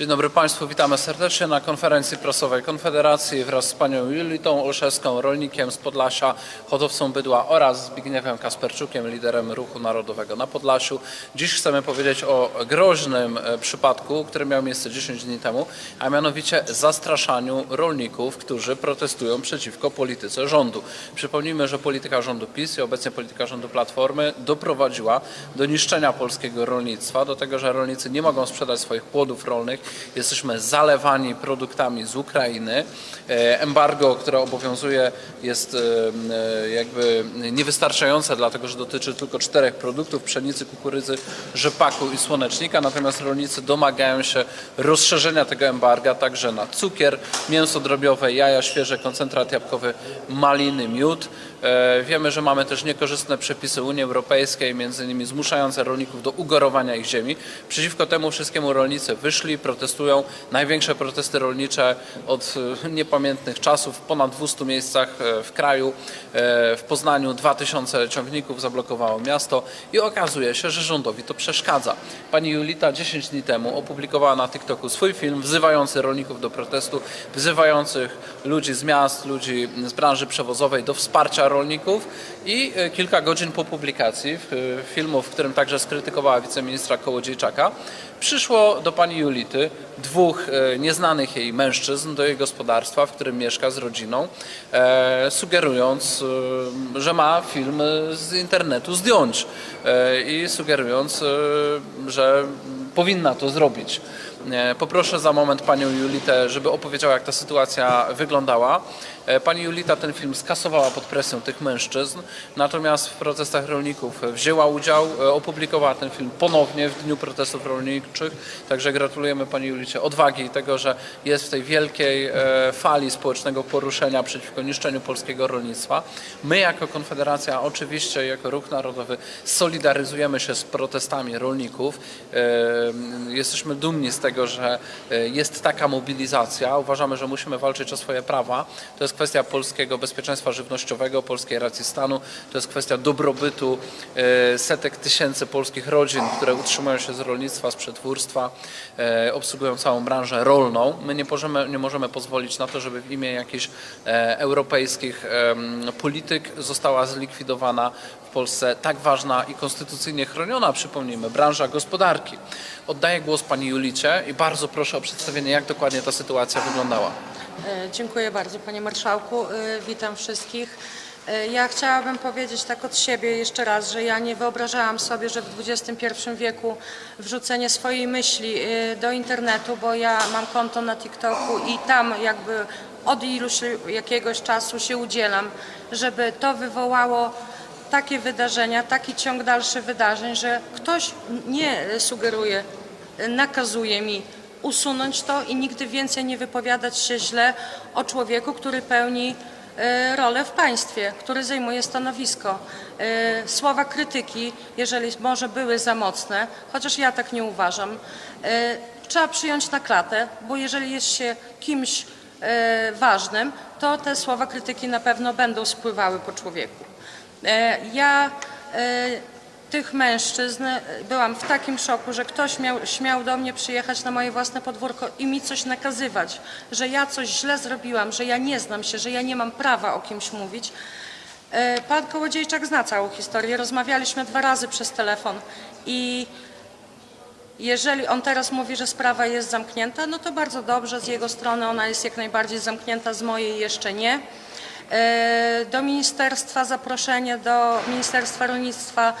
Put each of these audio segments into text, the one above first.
Dzień dobry Państwu, witamy serdecznie na konferencji prasowej Konfederacji wraz z panią Julitą Olszewską, rolnikiem z Podlasia, hodowcą bydła oraz Zbigniewem Kasperczukiem, liderem Ruchu Narodowego na Podlasiu. Dziś chcemy powiedzieć o groźnym e, przypadku, który miał miejsce 10 dni temu, a mianowicie zastraszaniu rolników, którzy protestują przeciwko polityce rządu. Przypomnijmy, że polityka rządu PiS i obecnie polityka rządu Platformy doprowadziła do niszczenia polskiego rolnictwa, do tego, że rolnicy nie mogą sprzedać swoich płodów rolnych, jesteśmy zalewani produktami z Ukrainy. E, Embargo, które obowiązuje jest e, e, jakby niewystarczające, dlatego że dotyczy tylko czterech produktów, pszenicy, kukurydzy, rzepaku i słonecznika, natomiast rolnicy domagają się rozszerzenia tego embarga także na cukier, mięso drobiowe, jaja świeże, koncentrat jabłkowy, maliny, miód. E, Wiemy, że mamy też niekorzystne przepisy Unii Europejskiej, między innymi zmuszające rolników do ugorowania ich ziemi. Przeciwko temu wszystkiemu rolnicy wyszli, protestują. Największe protesty rolnicze od e, niepamiętnych czasów w ponad 200 miejscach e, w kraju. W Poznaniu 2000 ciągników zablokowało miasto i okazuje się, że rządowi to przeszkadza. Pani Julita 10 dni temu opublikowała na TikToku swój film wzywający rolników do protestu, wzywających ludzi z miast, ludzi z branży przewozowej do wsparcia rolników i e, kilka godzin po publikacji e, filmu, w którym także skrytykowała wiceministra Kołodziejczaka, przyszło do pani Julity dwóch e, nieznanych jej mężczyzn do jej gospodarstwa, w którym mieszka z rodziną, sugerując, że ma film z internetu zdjąć i sugerując, że powinna to zrobić. E, Poproszę za moment panią Julitę, żeby opowiedziała, jak ta sytuacja wyglądała. E, Pani Julita ten film skasowała pod presją tych mężczyzn, natomiast w protestach rolników wzięła udział, e, opublikowała ten film ponownie w Dniu Protestów Rolniczych, także gratulujemy pani Julicie odwagi i tego, że jest w tej wielkiej fali społecznego poruszenia przeciwko niszczeniu polskiego rolnictwa. My jako Konfederacja, oczywiście jako Ruch Narodowy solidaryzujemy się z protestami rolników. Jesteśmy dumni z tego, że e, jest taka mobilizacja. Uważamy, że musimy walczyć o swoje prawa. To jest kwestia polskiego bezpieczeństwa żywnościowego, polskiej racji stanu. To jest kwestia dobrobytu e, setek tysięcy polskich rodzin, które utrzymują się z rolnictwa, z przetwórstwa, e, obsługują całą branżę rolną. My nie możemy, nie możemy pozwolić na to, żeby w imię jakichś europejskich polityk została zlikwidowana w Polsce tak ważna i konstytucyjnie chroniona, przypomnijmy, branża gospodarki. Oddaję głos pani Julicie i bardzo proszę o przedstawienie, jak dokładnie ta sytuacja wyglądała. E, Dziękuję bardzo Panie Marszałku. E, Witam wszystkich. E, Ja chciałabym powiedzieć tak od siebie jeszcze raz, że ja nie wyobrażałam sobie, że w XXI wieku wrzucenie swojej myśli do internetu, bo ja mam konto na TikToku i tam jakby od iluś jakiegoś czasu się udzielam, żeby to wywołało takie wydarzenia, taki ciąg dalszy wydarzeń, że ktoś nie sugeruje, nakazuje mi usunąć to i nigdy więcej nie wypowiadać się źle o człowieku, który pełni e, rolę w państwie, który zajmuje stanowisko. E, Słowa krytyki, jeżeli może były za mocne, chociaż ja tak nie uważam, e, trzeba przyjąć na klatę, bo jeżeli jest się kimś ważnym, to te słowa krytyki na pewno będą spływały po człowieku. E, Ja e, tych mężczyzn e, byłam w takim szoku, że ktoś miał, śmiał do mnie przyjechać na moje własne podwórko i mi coś nakazywać, że ja coś źle zrobiłam, że ja nie znam się, że ja nie mam prawa o kimś mówić. Pan Kołodziejczak zna całą historię. Rozmawialiśmy dwa razy przez telefon i jeżeli on teraz mówi, że sprawa jest zamknięta, no to bardzo dobrze z jego strony, ona jest jak najbardziej zamknięta, z mojej jeszcze nie. E, Do ministerstwa zaproszenie, do Ministerstwa Rolnictwa.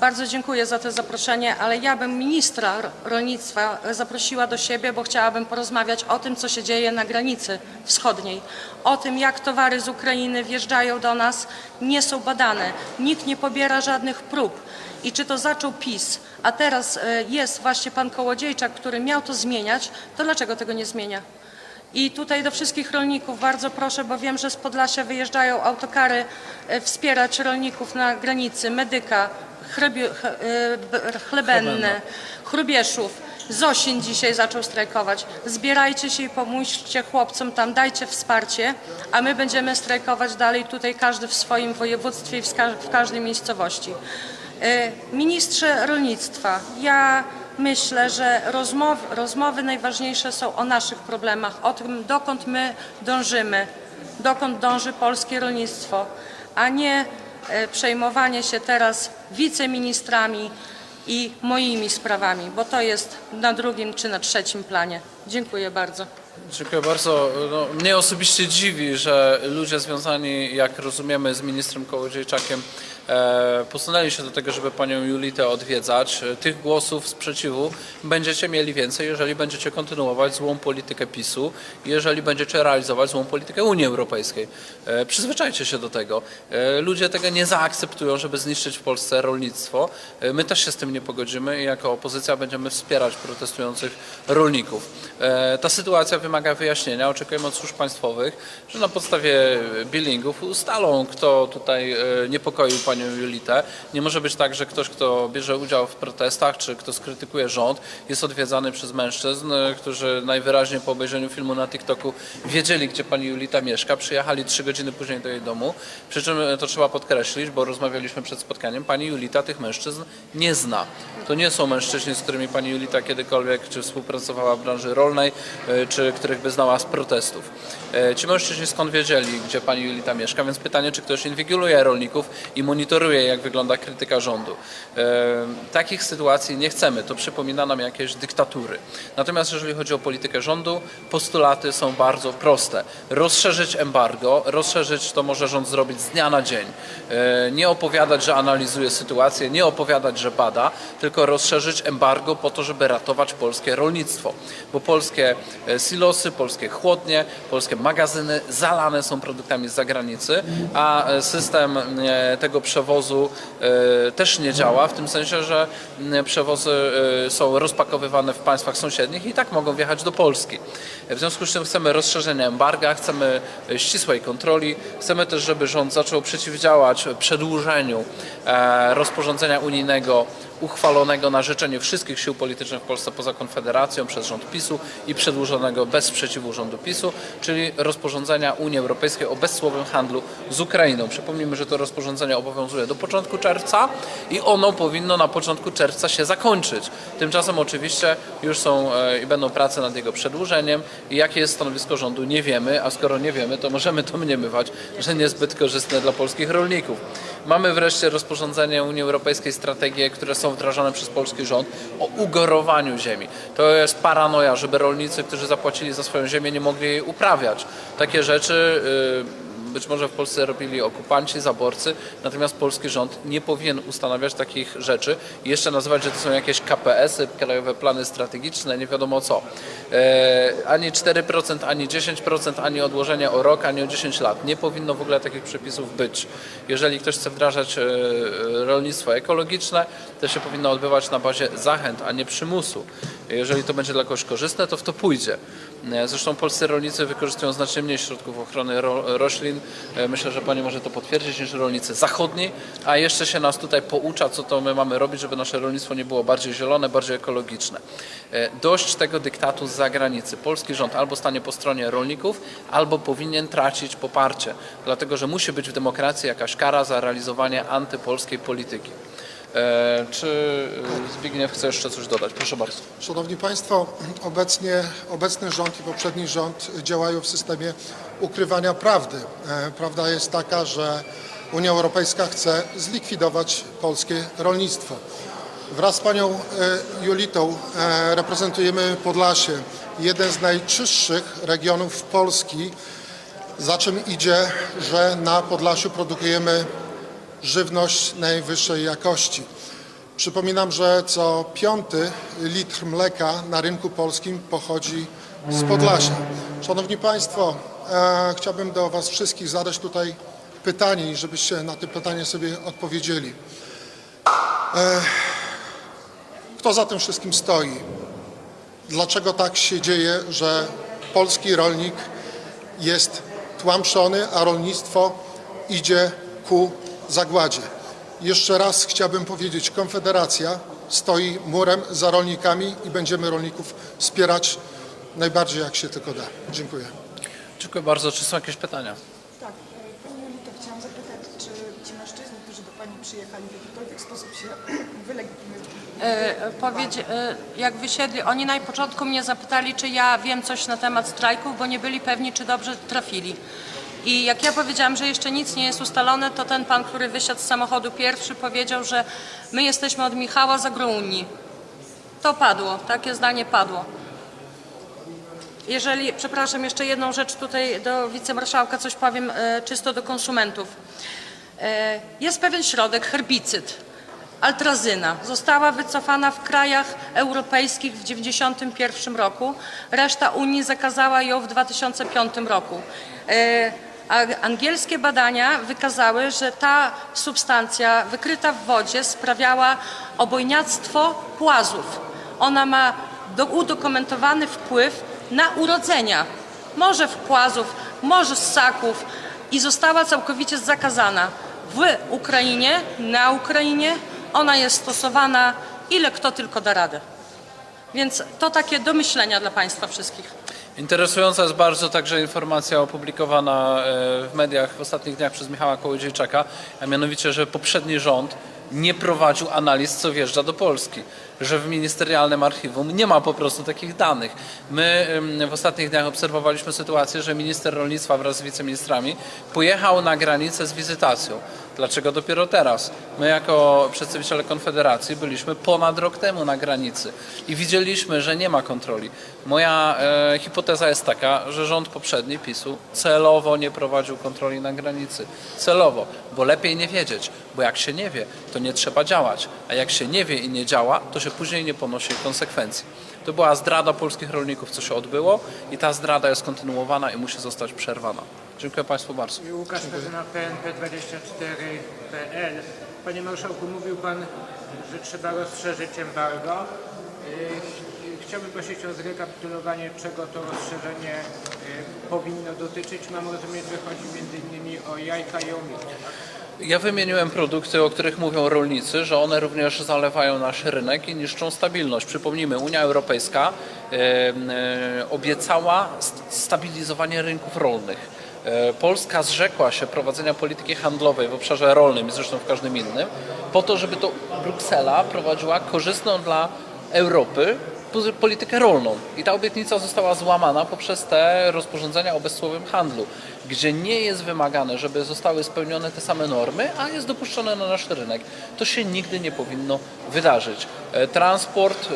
Bardzo dziękuję za to zaproszenie, ale ja bym ministra ro- rolnictwa zaprosiła do siebie, bo chciałabym porozmawiać o tym, co się dzieje na granicy wschodniej. O tym, jak towary z Ukrainy wjeżdżają do nas, nie są badane. Nikt nie pobiera żadnych prób. I czy to zaczął PiS, a teraz e, jest właśnie pan Kołodziejczak, który miał to zmieniać, to dlaczego tego nie zmienia? I tutaj do wszystkich rolników bardzo proszę, bo wiem, że z Podlasia wyjeżdżają autokary e, wspierać rolników na granicy, Medyka, Chrebie, ch- e, b- Chlebenne, Chrubieszów. Zosin dzisiaj zaczął strajkować. Zbierajcie się i pomóżcie chłopcom tam, dajcie wsparcie, a my będziemy strajkować dalej tutaj każdy w swoim województwie i w ska- w każdej miejscowości. E, Ministrze rolnictwa, ja myślę, że rozmowy, rozmowy najważniejsze są o naszych problemach, o tym, dokąd my dążymy, dokąd dąży polskie rolnictwo, a nie e, przejmowanie się teraz wiceministrami i moimi sprawami, bo to jest na drugim czy na trzecim planie. Dziękuję bardzo. Dziękuję bardzo. No, mnie osobiście dziwi, że ludzie związani, jak rozumiemy, z ministrem Kołodziejczakiem e, posunęli się do tego, żeby panią Julitę odwiedzać. Tych głosów sprzeciwu będziecie mieli więcej, jeżeli będziecie kontynuować złą politykę PiSu, jeżeli będziecie realizować złą politykę Unii Europejskiej. E, przyzwyczajcie się do tego. E, ludzie tego nie zaakceptują, żeby zniszczyć w Polsce rolnictwo. My też się z tym nie pogodzimy i jako opozycja będziemy wspierać protestujących rolników. Ta sytuacja wymaga wyjaśnienia. Oczekujemy od służb państwowych, że na podstawie billingów ustalą, kto tutaj e, niepokoił panią Julitę. Nie może być tak, że ktoś, kto bierze udział w protestach, czy kto skrytykuje rząd, jest odwiedzany przez mężczyzn, e, którzy najwyraźniej po obejrzeniu filmu na TikToku wiedzieli, gdzie pani Julita mieszka, przyjechali trzy godziny później do jej domu. Przy czym e, to trzeba podkreślić, bo rozmawialiśmy przed spotkaniem, pani Julita tych mężczyzn nie zna. To nie są mężczyźni, z którymi pani Julita kiedykolwiek czy współpracowała w branży rolnej, czy których by znała z protestów. E, Ci mężczyźni skąd wiedzieli, gdzie pani Julita mieszka, więc pytanie, czy ktoś inwigiluje rolników i monitoruje, jak wygląda krytyka rządu. E, Takich sytuacji nie chcemy, to przypomina nam jakieś dyktatury. Natomiast jeżeli chodzi o politykę rządu, postulaty są bardzo proste. Rozszerzyć embargo, rozszerzyć to może rząd zrobić z dnia na dzień. E, Nie opowiadać, że analizuje sytuację, nie opowiadać, że bada, tylko rozszerzyć embargo po to, żeby ratować polskie rolnictwo. Bo polskie e, silosy, polskie chłodnie, polskie magazyny zalane są produktami z zagranicy, a e, system e, tego przewozu e, też nie działa, w tym sensie, że przewozy są rozpakowywane w państwach sąsiednich i tak mogą wjechać do Polski. W związku z czym chcemy rozszerzenia embarga, chcemy e, ścisłej kontroli, chcemy też, żeby rząd zaczął przeciwdziałać przedłużeniu e, rozporządzenia unijnego uchwalonego na życzenie wszystkich sił politycznych w Polsce poza Konfederacją przez rząd PiSu i przedłużonego bez sprzeciwu rządu PiSu, czyli rozporządzenia Unii Europejskiej o bezcłowym handlu z Ukrainą. Przypomnijmy, że to rozporządzenie obowiązuje do początku czerwca i ono powinno na początku czerwca się zakończyć. Tymczasem oczywiście już są e, i będą prace nad jego przedłużeniem i jakie jest stanowisko rządu nie wiemy, a skoro nie wiemy, to możemy to mniemywać, że niezbyt korzystne dla polskich rolników. Mamy wreszcie rozporządzenie Unii Europejskiej, strategie, które są wdrażane przez polski rząd o ugorowaniu ziemi. To jest paranoja, żeby rolnicy, którzy zapłacili za swoją ziemię, nie mogli jej uprawiać. Takie rzeczy y, być może w Polsce robili okupanci, zaborcy, natomiast polski rząd nie powinien ustanawiać takich rzeczy i jeszcze nazywać, że to są jakieś KPS-y, krajowe plany strategiczne, nie wiadomo co. E, ani 4%, ani 10%, ani odłożenie o rok, ani o 10 lat. Nie powinno w ogóle takich przepisów być. Jeżeli ktoś chce wdrażać e, rolnictwo ekologiczne, to się powinno odbywać na bazie zachęt, a nie przymusu. Jeżeli to będzie dla kogoś korzystne, to w to pójdzie. E, Zresztą polscy rolnicy wykorzystują znacznie mniej środków ochrony ro roślin. E, Myślę, że pani może to potwierdzić niż rolnicy zachodni, a jeszcze się nas tutaj poucza, co to my mamy robić, żeby nasze rolnictwo nie było bardziej zielone, bardziej ekologiczne. E, Dość tego dyktatu z zagranicy. Polski rząd albo stanie po stronie rolników, albo powinien tracić poparcie, dlatego że musi być w demokracji jakaś kara za realizowanie antypolskiej polityki. E, Czy e, Zbigniew chce jeszcze coś dodać? Proszę bardzo. Szanowni Państwo, obecnie, obecny rząd i poprzedni rząd działają w systemie ukrywania prawdy. E, Prawda jest taka, że Unia Europejska chce zlikwidować polskie rolnictwo. Wraz z panią Julitą reprezentujemy Podlasie, jeden z najczystszych regionów Polski, za czym idzie, że na Podlasiu produkujemy żywność najwyższej jakości. Przypominam, że co piąty litr mleka na rynku polskim pochodzi z Podlasia. Szanowni Państwo, e, chciałbym do Was wszystkich zadać tutaj pytanie i żebyście na to pytanie sobie odpowiedzieli. E, kto za tym wszystkim stoi? Dlaczego tak się dzieje, że polski rolnik jest tłamszony, a rolnictwo idzie ku zagładzie? Jeszcze raz chciałbym powiedzieć, Konfederacja stoi murem za rolnikami i będziemy rolników wspierać najbardziej jak się tylko da. Dziękuję. Dziękuję bardzo. Czy są jakieś pytania? Tak, Pani Julito, chciałam zapytać, czy ci mężczyźni, którzy do Pani przyjechali w jakikolwiek sposób się wylegitymować. E, e, jak wysiedli, oni na początku mnie zapytali, czy ja wiem coś na temat strajków, bo nie byli pewni, czy dobrze trafili. I jak ja powiedziałam, że jeszcze nic nie jest ustalone, to ten pan, który wysiadł z samochodu pierwszy, powiedział, że my jesteśmy od Michała z Agrounii. To padło, takie zdanie padło. Jeżeli, przepraszam, jeszcze jedną rzecz tutaj do wicemarszałka, coś powiem e, czysto do konsumentów. E, Jest pewien środek, herbicyd, altrazyna. Została wycofana w krajach europejskich w 1991 roku. Reszta Unii zakazała ją w 2005 roku. E, angielskie badania wykazały, że ta substancja wykryta w wodzie sprawiała obojniactwo płazów. Ona ma do, udokumentowany wpływ na urodzenia. Może w płazów, może ssaków i została całkowicie zakazana. W Ukrainie, na Ukrainie ona jest stosowana ile kto tylko da radę. Więc to takie do myślenia dla Państwa wszystkich. Interesująca jest bardzo także informacja opublikowana e, w mediach w ostatnich dniach przez Michała Kołodziejczaka, a mianowicie, że poprzedni rząd nie prowadził analiz, co wjeżdża do Polski, że w ministerialnym archiwum nie ma po prostu takich danych. My w ostatnich dniach obserwowaliśmy sytuację, że minister rolnictwa wraz z wiceministrami pojechał na granicę z wizytacją. Dlaczego dopiero teraz? My jako przedstawiciele Konfederacji byliśmy ponad rok temu na granicy i widzieliśmy, że nie ma kontroli. Moja e, hipoteza jest taka, że rząd poprzedni PiSu celowo nie prowadził kontroli na granicy. Celowo, bo lepiej nie wiedzieć, bo jak się nie wie, to nie trzeba działać, a jak się nie wie i nie działa, to się później nie ponosi konsekwencji. To była zdrada polskich rolników, co się odbyło i ta zdrada jest kontynuowana i musi zostać przerwana. Dziękuję Państwu bardzo. Łukasz Pezyna, PNP24.pl. Panie Marszałku, mówił Pan, że trzeba rozszerzyć embargo. Yy, Chciałbym prosić o zrekapitulowanie, czego to rozszerzenie yy, powinno dotyczyć. Mam rozumieć, że chodzi między innymi o jajka i o miód. Ja wymieniłem produkty, o których mówią rolnicy, że one również zalewają nasz rynek i niszczą stabilność. Przypomnijmy, Unia Europejska e, obiecała st- stabilizowanie rynków rolnych. E, Polska zrzekła się prowadzenia polityki handlowej w obszarze rolnym zresztą w każdym innym, po to, żeby to Bruksela prowadziła korzystną dla Europy politykę rolną. I ta obietnica została złamana poprzez te rozporządzenia o bezcłowym handlu, gdzie nie jest wymagane, żeby zostały spełnione te same normy, a jest dopuszczone na nasz rynek. To się nigdy nie powinno wydarzyć. E, Transport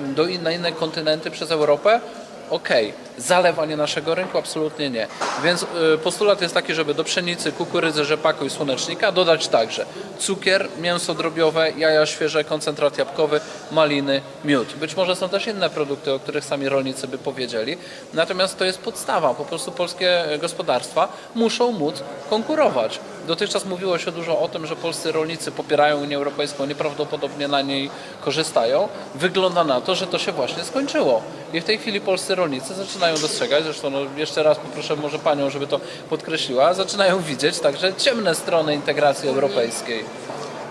do na inne kontynenty przez Europę Okej, zalewanie naszego rynku absolutnie nie. Więc y, postulat jest taki, żeby do pszenicy, kukurydzy, rzepaku i słonecznika dodać także cukier, mięso drobiowe, jaja świeże, koncentrat jabłkowy, maliny, miód. Być może są też inne produkty, o których sami rolnicy by powiedzieli. Natomiast to jest podstawa. Po prostu polskie gospodarstwa muszą móc konkurować. Dotychczas mówiło się dużo o tym, że polscy rolnicy popierają Unię Europejską, nieprawdopodobnie na niej korzystają. Wygląda na to, że to się właśnie skończyło. I w tej chwili polscy rolnicy zaczynają dostrzegać, zresztą no, jeszcze raz poproszę może Panią, żeby to podkreśliła, zaczynają widzieć także ciemne strony integracji europejskiej.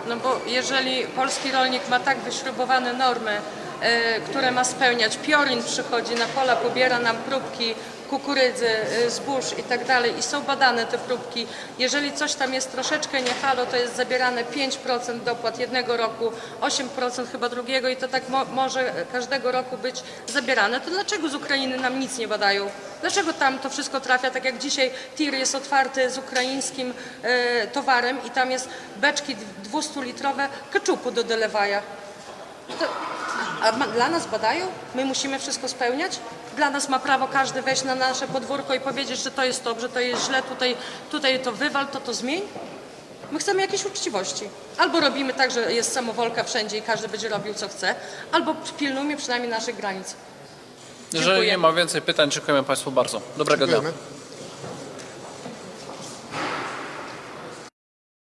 No bo jeżeli polski rolnik ma tak wyśrubowane normy, które ma spełniać, Piorin przychodzi na pola, pobiera nam próbki kukurydzy, e, zbóż i tak dalej i są badane te próbki. Jeżeli coś tam jest troszeczkę nie halo, to jest zabierane 5% dopłat jednego roku, 8% chyba drugiego i to tak mo może każdego roku być zabierane. To dlaczego z Ukrainy nam nic nie badają? Dlaczego tam to wszystko trafia, tak jak dzisiaj tir jest otwarty z ukraińskim e, towarem i tam jest beczki 200-litrowe keczupu do delewaja. To, a ma, dla nas badają? My musimy wszystko spełniać? Dla nas ma prawo każdy wejść na nasze podwórko i powiedzieć, że to jest dobrze, to jest źle, tutaj, tutaj to wywal, to to zmień? My chcemy jakiejś uczciwości. Albo robimy tak, że jest samowolka wszędzie i każdy będzie robił co chce, albo pilnujmy przynajmniej naszych granic. Jeżeli Dziękuję. nie ma więcej pytań, dziękujemy Państwu bardzo. Dobrego dnia. Dziękujemy.